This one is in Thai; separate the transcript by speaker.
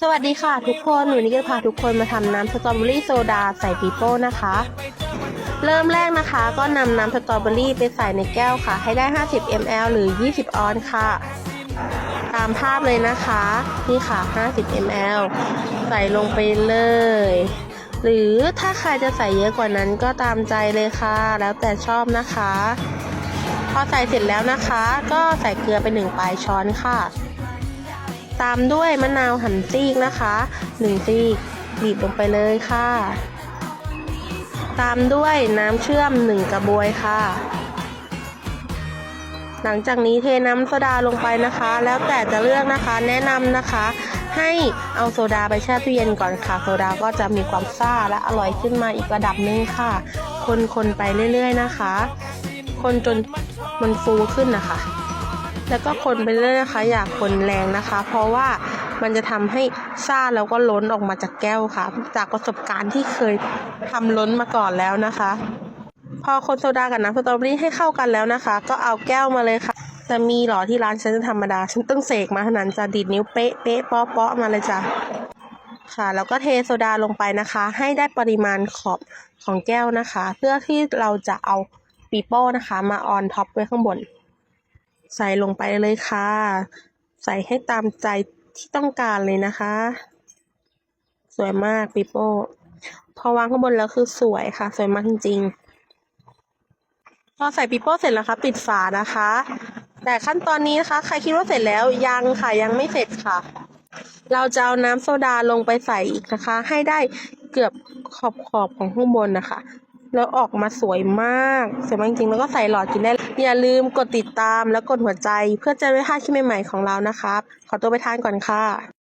Speaker 1: สวัสดีค่ะทุกคนวันนี้จะพาทุกคนมาทำน้ำสตรอเบอรี่โซดาใส่ปีโป้นะคะ เริ่มแรกนะคะ ก็นำน้ำสตรอเบอรี่ไปใส่ในแก้วค่ะ ให้ได้ 50 ml หรือ 20 ออนซ์ค่ะ ตามภาพเลยนะคะ นี่ค่ะ 50 ml ใส่ลงไปเลย หรือถ้าใครจะใส่เยอะกว่านั้นก็ตามใจเลยค่ะ แล้วแต่ชอบนะคะ พอใส่เสร็จแล้วนะคะ ก็ใส่เกลือไปหนึ่งปลายช้อนค่ะ ตามด้วยมะนาวหั่นซีกนะคะหนึ่งซีกบีบลงไปเลยค่ะ ตามด้วยน้ำเชื่อมหนึ่งกระบวยค่ะ หลังจากนี้เทน้ำโซดาลงไปนะคะ แล้วแต่จะเลือกนะคะแนะนำนะคะ ให้เอาโซดาไปแช่ตู้เย็นก่อนค่ะ โซดาก็จะมีความซ่าและอร่อยขึ้นมาอีกระดับหนึงค่ะ คนๆไปเรื่อยๆนะคะ คนจนมันฟูขึ้นนะคะ แล้วก็คนไปเรื่อยนะคะ อย่าคนแรงนะคะ เพราะว่ามันจะทำให้ซ่าแล้วก็ล้นออกมาจากแก้วค่ะ จากประสบการณ์ที่เคยทำล้นมาก่อนแล้วนะคะ พอคนโซดากับน้ำสตรอเบอรี่ให้เข้ากันแล้วนะคะ ก็เอาแก้วมาเลยค่ะ จะมีหรอที่ร้านฉันจะธรรมดา ฉันต้องเสกมาเท่านั้นจะดีดนิ้วเป๊ะเป๊ะเปาะเปาะมาเลยจ้ะค่ะแล้วก็เทโซดาลงไปนะคะ ให้ได้ปริมาณขอบของแก้วนะคะ เพื่อที่เราจะเอาปีโป้นะคะ มาออนท็อปไว้ข้างบน ใส่ลงไปเลยค่ะ ใส่ให้ตามใจที่ต้องการเลยนะคะ สวยมากปีโป้พอวางข้างบนแล้วคือสวยค่ะ สวยมากจริงๆพอใส่ปีโป้เสร็จแล้วคะปิดฝานะคะ แต่ขั้นตอนนี้นะคะ ใครคิดว่าเสร็จแล้วยังค่ะยังไม่เสร็จค่ะ เราจะเอาน้ำโซดาลงไปใส่อีกนะคะ ให้ได้เกือบขอบขอบของข้างบนนะคะ แล้วออกมาสวยมากสวยมากจริงๆแล้วก็ใส่หลอดกินได้ อย่าลืมกดติดตามและกดหัวใจ เพื่อจะไม่พลาดคลิปใหม่ๆของเรานะครับ ขอตัวไปทานก่อนค่ะ